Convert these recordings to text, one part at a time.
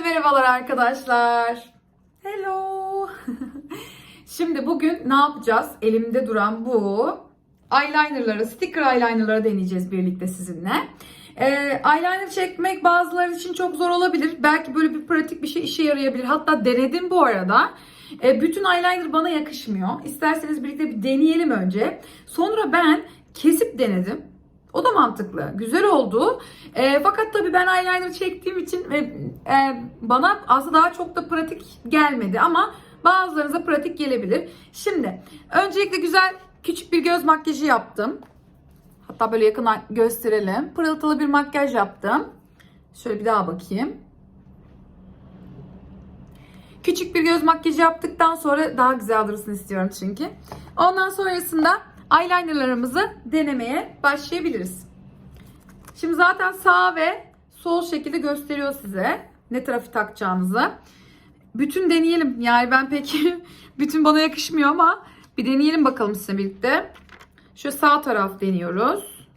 merhabalar arkadaşlar. Hello. Şimdi bugün ne yapacağız? Elimde duran bu eyelinerları, sticker eyelinerları deneyeceğiz birlikte sizinle. Ee, eyeliner çekmek bazıları için çok zor olabilir. Belki böyle bir pratik bir şey işe yarayabilir. Hatta denedim bu arada. Ee, bütün eyeliner bana yakışmıyor. İsterseniz birlikte bir deneyelim önce. Sonra ben kesip denedim. O da mantıklı. Güzel oldu. E, fakat tabii ben eyeliner çektiğim için ve e, bana aslında daha çok da pratik gelmedi ama bazılarınıza pratik gelebilir. Şimdi öncelikle güzel küçük bir göz makyajı yaptım. Hatta böyle yakından gösterelim. Pırıltılı bir makyaj yaptım. Şöyle bir daha bakayım. Küçük bir göz makyajı yaptıktan sonra daha güzel durursun istiyorum çünkü. Ondan sonrasında eyelinerlarımızı denemeye başlayabiliriz. Şimdi zaten sağ ve sol şekilde gösteriyor size ne tarafı takacağınızı. Bütün deneyelim. Yani ben pek bütün bana yakışmıyor ama bir deneyelim bakalım sizinle birlikte. Şu sağ taraf deniyoruz.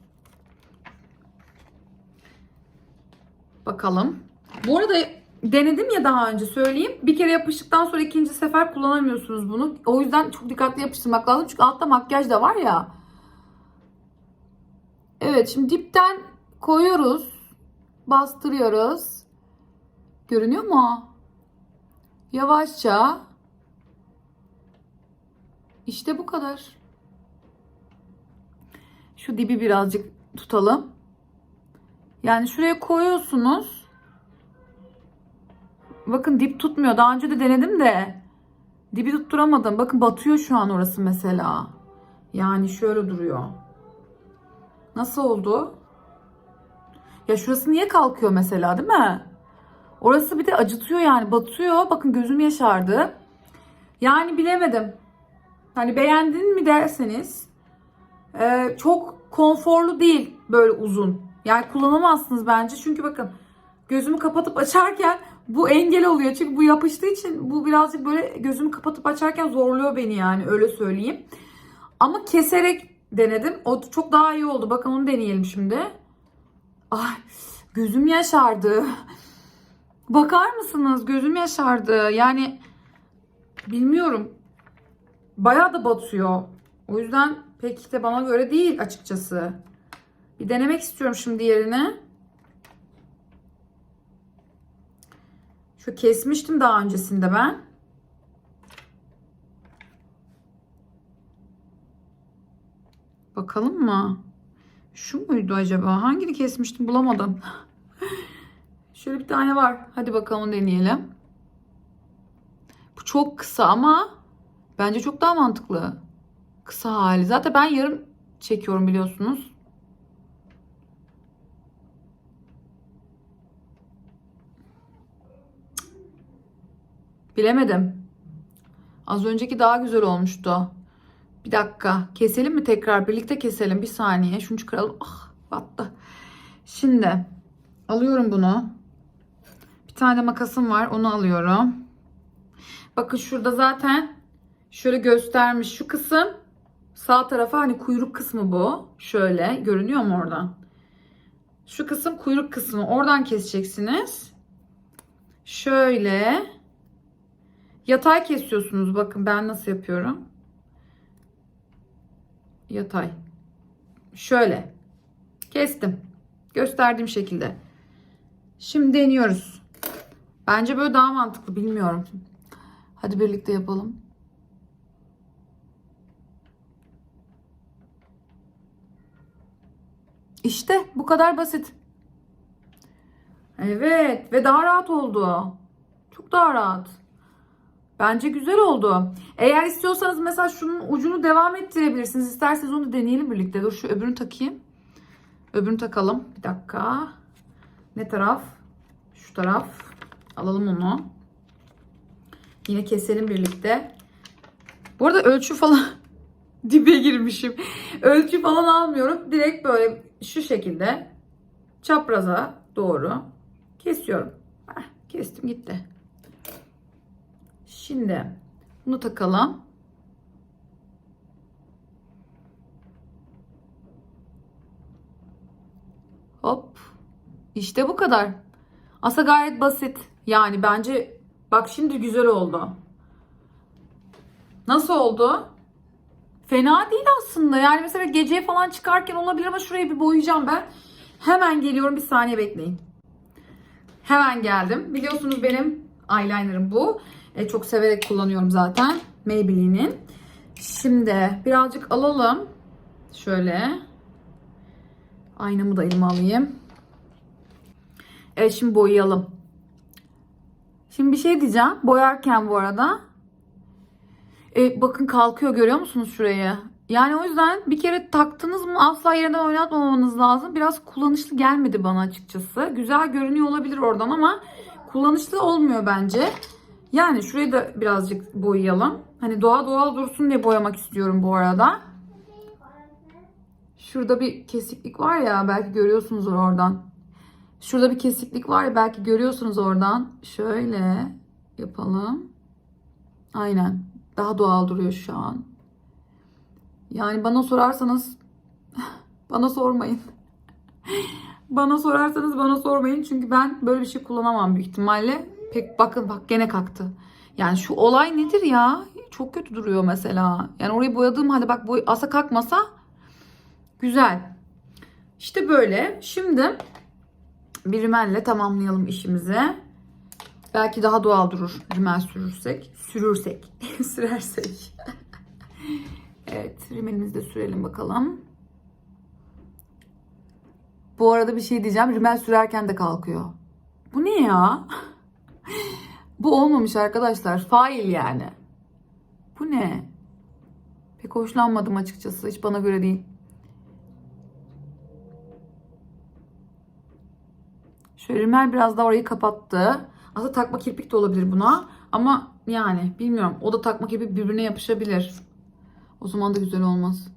Bakalım. Bu arada denedim ya daha önce söyleyeyim. Bir kere yapıştıktan sonra ikinci sefer kullanamıyorsunuz bunu. O yüzden çok dikkatli yapıştırmak lazım. Çünkü altta makyaj da var ya. Evet şimdi dipten koyuyoruz. Bastırıyoruz. Görünüyor mu? Yavaşça. İşte bu kadar. Şu dibi birazcık tutalım. Yani şuraya koyuyorsunuz. Bakın dip tutmuyor. Daha önce de denedim de dibi tutturamadım. Bakın batıyor şu an orası mesela. Yani şöyle duruyor. Nasıl oldu? Ya şurası niye kalkıyor mesela değil mi? Orası bir de acıtıyor yani batıyor. Bakın gözüm yaşardı. Yani bilemedim. Hani beğendin mi derseniz e, çok konforlu değil böyle uzun. Yani kullanamazsınız bence. Çünkü bakın gözümü kapatıp açarken bu engel oluyor. Çünkü bu yapıştığı için bu birazcık böyle gözümü kapatıp açarken zorluyor beni yani öyle söyleyeyim. Ama keserek denedim. O çok daha iyi oldu. Bakın onu deneyelim şimdi. Ay gözüm yaşardı. Bakar mısınız? Gözüm yaşardı. Yani bilmiyorum. Bayağı da batıyor. O yüzden pek de bana göre değil açıkçası. Bir denemek istiyorum şimdi yerine. Şu kesmiştim daha öncesinde ben. Bakalım mı? Şu muydu acaba? Hangini kesmiştim bulamadım. Şöyle bir tane var. Hadi bakalım deneyelim. Bu çok kısa ama bence çok daha mantıklı. Kısa hali. Zaten ben yarım çekiyorum biliyorsunuz. Bilemedim. Az önceki daha güzel olmuştu. Bir dakika. Keselim mi tekrar? Birlikte keselim. Bir saniye. Şunu çıkaralım. Ah battı. Şimdi alıyorum bunu. Bir tane makasım var. Onu alıyorum. Bakın şurada zaten şöyle göstermiş. Şu kısım sağ tarafa hani kuyruk kısmı bu. Şöyle görünüyor mu oradan? Şu kısım kuyruk kısmı. Oradan keseceksiniz. Şöyle yatay kesiyorsunuz. Bakın ben nasıl yapıyorum. Yatay. Şöyle. Kestim. Gösterdiğim şekilde. Şimdi deniyoruz. Bence böyle daha mantıklı. Bilmiyorum. Hadi birlikte yapalım. İşte bu kadar basit. Evet ve daha rahat oldu. Çok daha rahat. Bence güzel oldu. Eğer istiyorsanız mesela şunun ucunu devam ettirebilirsiniz. İsterseniz onu deneyelim birlikte. Dur şu öbürünü takayım. Öbürünü takalım. Bir dakika. Ne taraf? Şu taraf. Alalım onu. Yine keselim birlikte. Bu arada ölçü falan dibe girmişim. Ölçü falan almıyorum. Direkt böyle şu şekilde çapraza doğru kesiyorum. Heh, kestim gitti. Şimdi bunu takalım. Hop. İşte bu kadar. Aslında gayet basit. Yani bence bak şimdi güzel oldu. Nasıl oldu? Fena değil aslında. Yani mesela geceye falan çıkarken olabilir ama şurayı bir boyayacağım ben. Hemen geliyorum. Bir saniye bekleyin. Hemen geldim. Biliyorsunuz benim eyelinerım bu. E, çok severek kullanıyorum zaten. Maybelline'in. Şimdi birazcık alalım. Şöyle. Aynamı da elime alayım. Evet şimdi boyayalım. Şimdi bir şey diyeceğim. Boyarken bu arada. E, bakın kalkıyor görüyor musunuz şurayı? Yani o yüzden bir kere taktınız mı asla yerinden oynatmamanız lazım. Biraz kullanışlı gelmedi bana açıkçası. Güzel görünüyor olabilir oradan ama kullanışlı olmuyor bence. Yani şurayı da birazcık boyayalım. Hani doğal doğal dursun diye boyamak istiyorum bu arada. Şurada bir kesiklik var ya belki görüyorsunuz oradan. Şurada bir kesiklik var ya belki görüyorsunuz oradan. Şöyle yapalım. Aynen. Daha doğal duruyor şu an. Yani bana sorarsanız bana sormayın. bana sorarsanız bana sormayın. Çünkü ben böyle bir şey kullanamam büyük ihtimalle. Pek bakın bak gene kalktı. Yani şu olay nedir ya? Çok kötü duruyor mesela. Yani orayı boyadığım halde bak boy asa kalkmasa güzel. İşte böyle. Şimdi bir rimelle tamamlayalım işimizi. Belki daha doğal durur rimel sürürsek. Sürürsek. Sürersek. evet rimelimizi de sürelim bakalım. Bu arada bir şey diyeceğim. Rimel sürerken de kalkıyor. Bu ne ya? Bu olmamış arkadaşlar. Fail yani. Bu ne? Pek hoşlanmadım açıkçası. Hiç bana göre değil. Şöyle rimel biraz daha orayı kapattı. Aslında takma kirpik de olabilir buna. Ama yani bilmiyorum. O da takma kirpik birbirine yapışabilir. O zaman da güzel olmaz.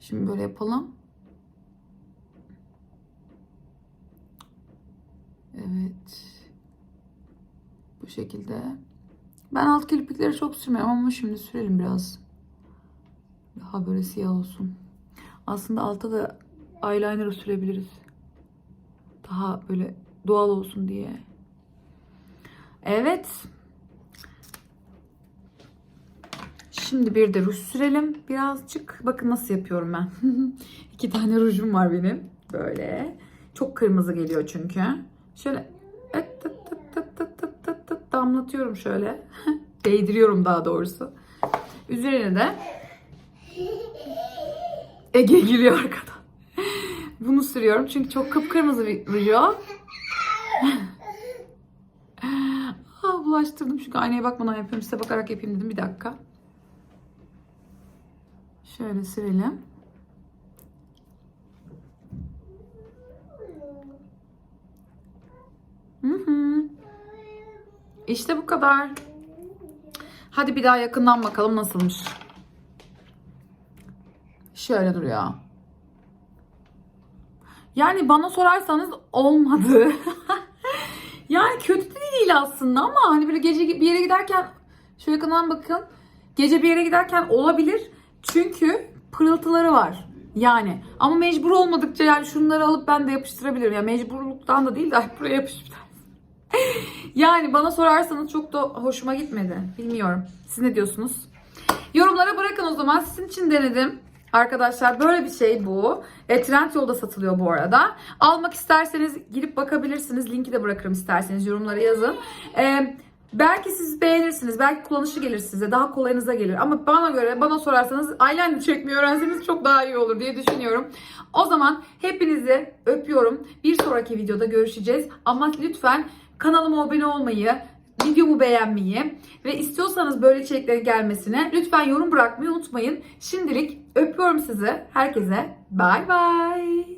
Şimdi böyle yapalım. Evet. Bu şekilde. Ben alt kirpikleri çok sürmüyorum ama şimdi sürelim biraz. Daha böyle siyah olsun. Aslında alta da eyeliner sürebiliriz. Daha böyle doğal olsun diye. Evet. Şimdi bir de ruj sürelim birazcık. Bakın nasıl yapıyorum ben. İki tane rujum var benim. Böyle. Çok kırmızı geliyor çünkü. Şöyle ıt tıt damlatıyorum şöyle. Değdiriyorum daha doğrusu. Üzerine de Ege gülüyor arkadan. Bunu sürüyorum çünkü çok kıpkırmızı bir ruj o. ah, bulaştırdım çünkü aynaya bakmadan yapıyorum. Size bakarak yapayım dedim. Bir dakika. Şöyle sürelim. Hı hı. İşte bu kadar. Hadi bir daha yakından bakalım nasılmış. Şöyle duruyor. Yani bana sorarsanız olmadı. yani kötü de değil aslında ama hani böyle gece bir yere giderken şöyle yakından bakın. Gece bir yere giderken olabilir. Çünkü pırıltıları var. Yani ama mecbur olmadıkça yani şunları alıp ben de yapıştırabilirim. Yani mecburluktan da değil de ay buraya yapış bir tane. Yani bana sorarsanız çok da hoşuma gitmedi. Bilmiyorum. Siz ne diyorsunuz? Yorumlara bırakın o zaman. Sizin için denedim. Arkadaşlar böyle bir şey bu. E, Trendyol'da satılıyor bu arada. Almak isterseniz girip bakabilirsiniz. Linki de bırakırım isterseniz yorumlara yazın. E, belki siz beğenirsiniz. Belki kullanışlı gelir size. Daha kolayınıza gelir. Ama bana göre bana sorarsanız eyeliner çekmeyi öğrenseniz çok daha iyi olur diye düşünüyorum. O zaman hepinizi öpüyorum. Bir sonraki videoda görüşeceğiz. Ama lütfen kanalıma abone olmayı, videomu beğenmeyi ve istiyorsanız böyle içeriklerin gelmesine lütfen yorum bırakmayı unutmayın. Şimdilik öpüyorum sizi. Herkese bay bay.